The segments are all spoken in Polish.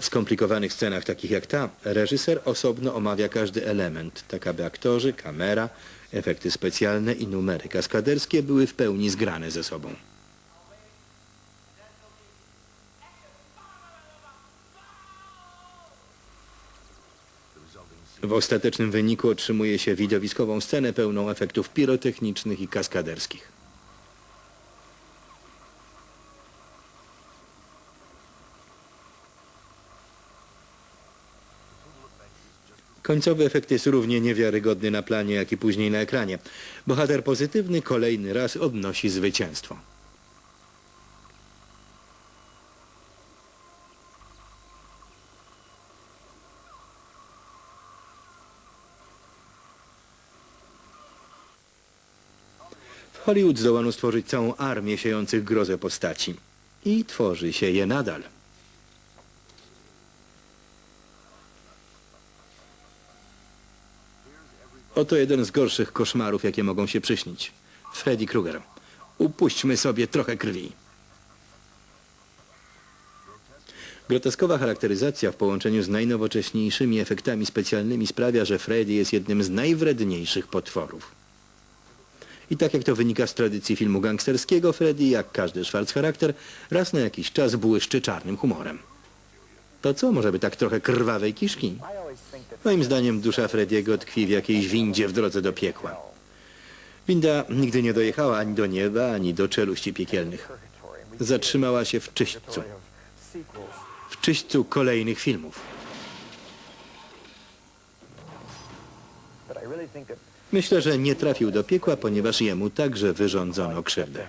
W skomplikowanych scenach takich jak ta, reżyser osobno omawia każdy element, tak aby aktorzy, kamera, efekty specjalne i numery kaskaderskie były w pełni zgrane ze sobą. W ostatecznym wyniku otrzymuje się widowiskową scenę pełną efektów pirotechnicznych i kaskaderskich. Końcowy efekt jest równie niewiarygodny na planie, jak i później na ekranie. Bohater pozytywny kolejny raz odnosi zwycięstwo. W Hollywood zdołano stworzyć całą armię siejących grozę postaci. I tworzy się je nadal. Oto jeden z gorszych koszmarów, jakie mogą się przyśnić. Freddy Krueger. Upuśćmy sobie trochę krwi. Groteskowa charakteryzacja w połączeniu z najnowocześniejszymi efektami specjalnymi sprawia, że Freddy jest jednym z najwredniejszych potworów. I tak jak to wynika z tradycji filmu gangsterskiego, Freddy, jak każdy Schwarz charakter, raz na jakiś czas błyszczy czarnym humorem. To co, może by tak trochę krwawej kiszki? Moim zdaniem dusza Frediego tkwi w jakiejś windzie w drodze do piekła. Winda nigdy nie dojechała ani do nieba, ani do czeluści piekielnych. Zatrzymała się w czyśćcu. W czyśćcu kolejnych filmów. Myślę, że nie trafił do piekła, ponieważ jemu także wyrządzono krzywdę.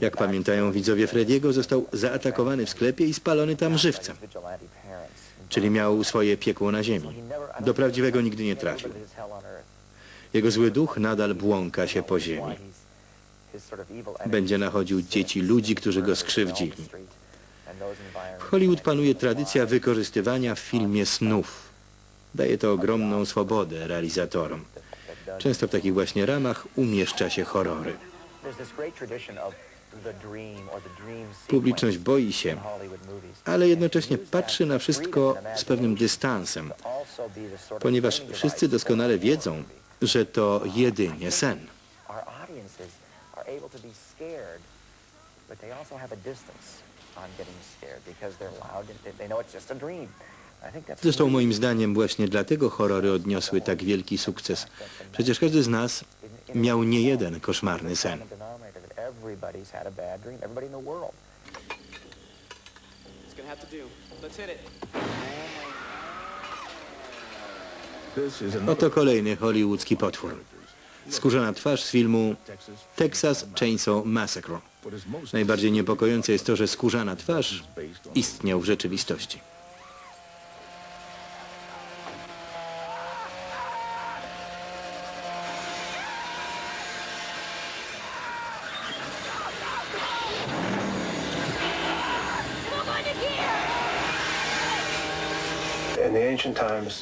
Jak pamiętają widzowie Frediego, został zaatakowany w sklepie i spalony tam żywcem, czyli miał swoje piekło na ziemi. Do prawdziwego nigdy nie trafił. Jego zły duch nadal błąka się po ziemi. Będzie nachodził dzieci ludzi, którzy go skrzywdzili. W Hollywood panuje tradycja wykorzystywania w filmie snów. Daje to ogromną swobodę realizatorom. Często w takich właśnie ramach umieszcza się horrory. Publiczność boi się, ale jednocześnie patrzy na wszystko z pewnym dystansem, ponieważ wszyscy doskonale wiedzą, że to jedynie sen. Zresztą moim zdaniem właśnie dlatego horrory odniosły tak wielki sukces. Przecież każdy z nas miał nie jeden koszmarny sen. Everybody's had a bad dream. Everybody in the world. It's gonna have to do. Let's hit it. Oto kolejny hollywoodzki potwór. Skórzana twarz z filmu Texas Chainsaw Massacre. Najbardziej niepokojące jest to, że skórzana twarz istniał w rzeczywistości.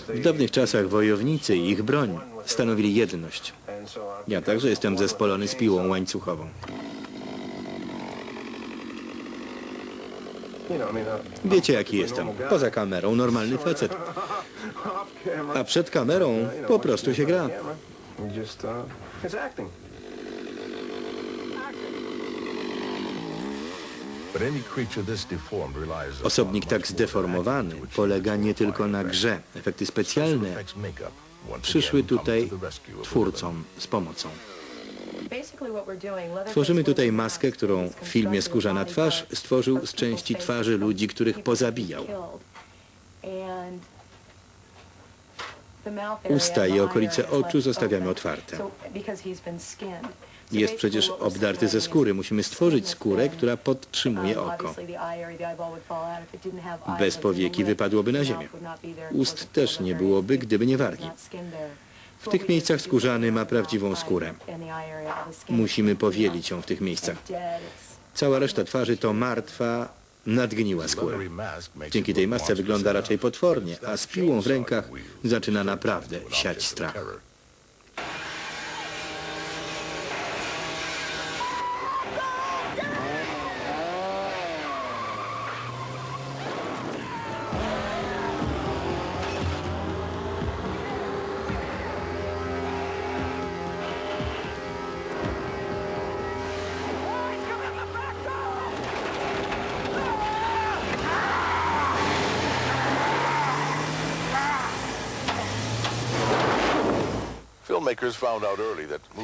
W dawnych czasach wojownicy i ich broń stanowili jedność. Ja także jestem zespolony z piłą łańcuchową. Wiecie jaki jestem. Poza kamerą normalny facet. A przed kamerą po prostu się gra. Osobnik tak zdeformowany polega nie tylko na grze. Efekty specjalne przyszły tutaj twórcom z pomocą. Tworzymy tutaj maskę, którą w filmie Skórzana twarz stworzył z części twarzy ludzi, których pozabijał. Usta i okolice oczu zostawiamy otwarte. Jest przecież obdarty ze skóry. Musimy stworzyć skórę, która podtrzymuje oko. Bez powieki wypadłoby na ziemię. Ust też nie byłoby, gdyby nie wargi. W tych miejscach skórzany ma prawdziwą skórę. Musimy powielić ją w tych miejscach. Cała reszta twarzy to martwa, nadgniła skóra. Dzięki tej masce wygląda raczej potwornie, a z piłą w rękach zaczyna naprawdę siać strach.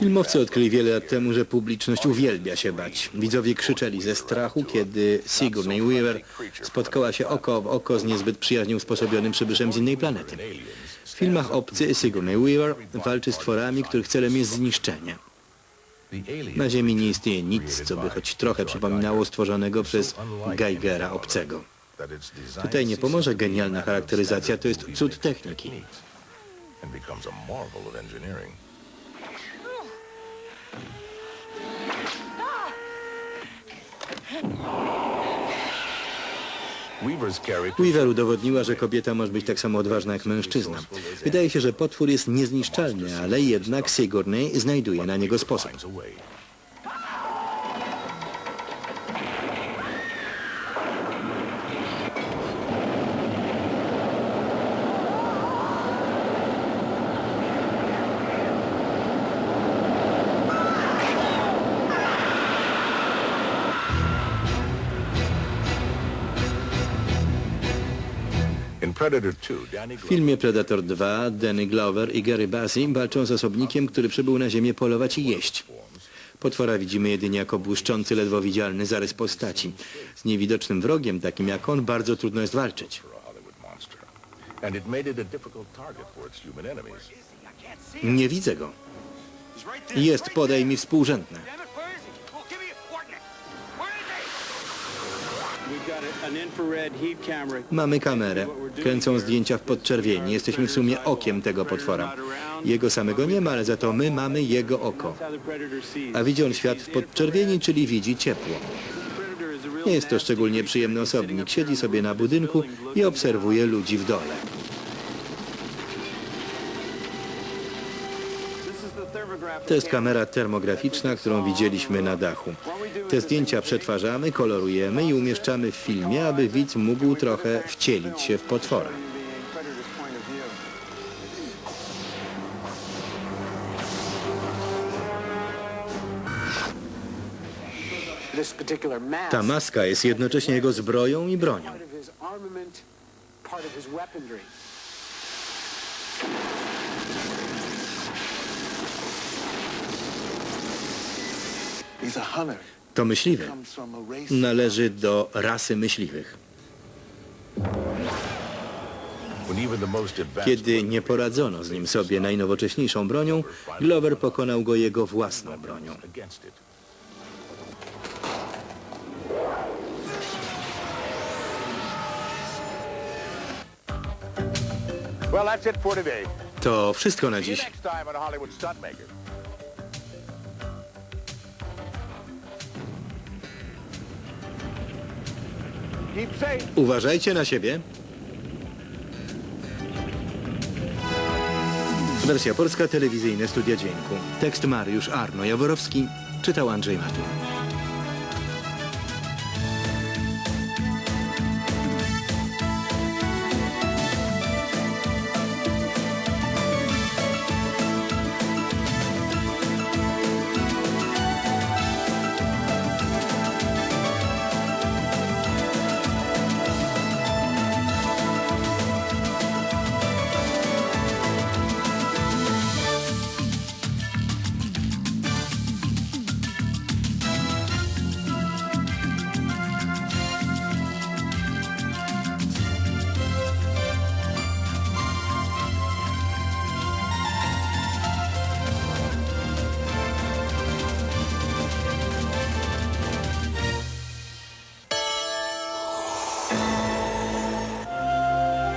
Filmowcy odkryli wiele lat temu, że publiczność uwielbia się bać. Widzowie krzyczeli ze strachu, kiedy Sigourney Weaver spotkała się oko w oko z niezbyt przyjaźnie usposobionym przybyszem z innej planety. W filmach Obcy Sigourney Weaver walczy z tworami, których celem jest zniszczenie. Na Ziemi nie istnieje nic, co by choć trochę przypominało stworzonego przez Geigera Obcego. Tutaj nie pomoże genialna charakteryzacja, to jest cud techniki. And becomes a marvel of engineering. Weaver udowodniła, że kobieta może być tak samo odważna jak mężczyzna. Wydaje się, że potwór jest niezniszczalny, ale jednak Sigourney znajduje na niego sposób. W filmie Predator 2 Danny Glover i Gary Busey walczą z osobnikiem, który przybył na ziemię polować i jeść. Potwora widzimy jedynie jako błyszczący, ledwo widzialny zarys postaci. Z niewidocznym wrogiem, takim jak on, bardzo trudno jest walczyć. Nie widzę go. Jest, podaj mi współrzędne. Mamy kamerę. Kręcą zdjęcia w podczerwieni. Jesteśmy w sumie okiem tego potwora. Jego samego nie ma, ale za to my mamy jego oko. A widzi on świat w podczerwieni, czyli widzi ciepło. Nie jest to szczególnie przyjemny osobnik. Siedzi sobie na budynku i obserwuje ludzi w dole. To jest kamera termograficzna, którą widzieliśmy na dachu. Te zdjęcia przetwarzamy, kolorujemy i umieszczamy w filmie, aby widz mógł trochę wcielić się w potwora. Ta maska jest jednocześnie jego zbroją i bronią. To myśliwy. Należy do rasy myśliwych. Kiedy nie poradzono z nim sobie najnowocześniejszą bronią, Glover pokonał go jego własną bronią. To wszystko na dziś. Uważajcie na siebie. Wersja polska, telewizyjne studia dźwięku. Tekst Mariusz Arno Jaworowski, czytał Andrzej Maciej.